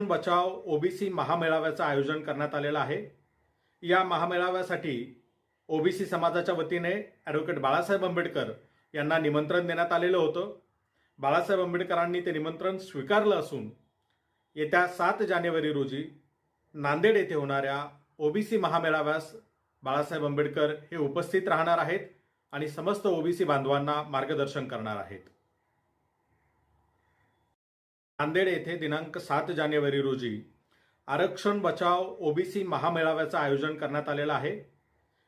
बचाव ओबीसी महामेळाव्याचं आयोजन करण्यात आलेलं आहे. या महामेळाव्यासाठी ओबीसी समाजाच्या वतीने ॲडव्होकेट बाळासाहेब आंबेडकर यांना निमंत्रण देण्यात आलेलं होतं. बाळासाहेब आंबेडकरांनी ते निमंत्रण स्वीकारलं असून येत्या सात जानेवारी रोजी नांदेड येथे होणाऱ्या ओबीसी महामेळाव्यास बाळासाहेब आंबेडकर हे उपस्थित राहणार आहेत आणि समस्त ओबीसी बांधवांना मार्गदर्शन करणार आहेत. नांदेड येथे दिनांक सात जानेवारी रोजी आरक्षण बचाव ओबीसी महामेळाव्याचं आयोजन करण्यात आलेलं आहे.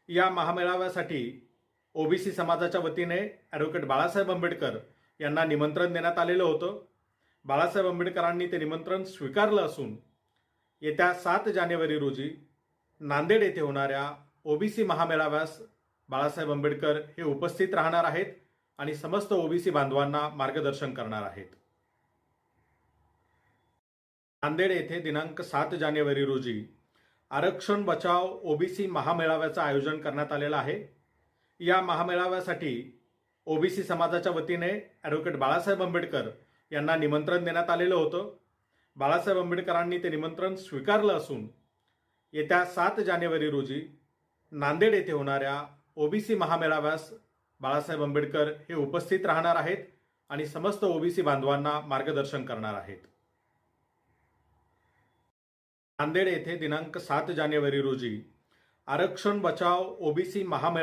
या महामेळाव्यासाठी ओबीसी समाजाच्या वतीने ॲडव्होकेट बाळासाहेब आंबेडकर यांना निमंत्रण देण्यात आलेलं होतं. बाळासाहेब आंबेडकरांनी ते निमंत्रण स्वीकारलं असून येत्या सात जानेवारी रोजी नांदेड येथे होणाऱ्या ओबीसी महामेळाव्यास बाळासाहेब आंबेडकर हे उपस्थित राहणार आहेत आणि समस्त ओबीसी बांधवांना मार्गदर्शन करणार आहेत. नांदेड येथे दिनांक सात जानेवारी रोजी आरक्षण बचाव ओबीसी महामेळाव्याचं आयोजन करण्यात आलेलं आहे. या महामेळाव्यासाठी ओबीसी समाजाच्या वतीने ॲडव्होकेट बाळासाहेब आंबेडकर यांना निमंत्रण देण्यात आलेलं होतं. बाळासाहेब आंबेडकरांनी ते निमंत्रण स्वीकारलं असून येत्या सात जानेवारी रोजी नांदेड येथे होणाऱ्या ओबीसी महामेळाव्यास बाळासाहेब आंबेडकर हे उपस्थित राहणार आहेत आणि समस्त ओबीसी बांधवांना मार्गदर्शन करणार आहेत. नांदेड येथे दिनांक सात जानेवारी रोजी आरक्षण बचाव ओबीसी महामेळा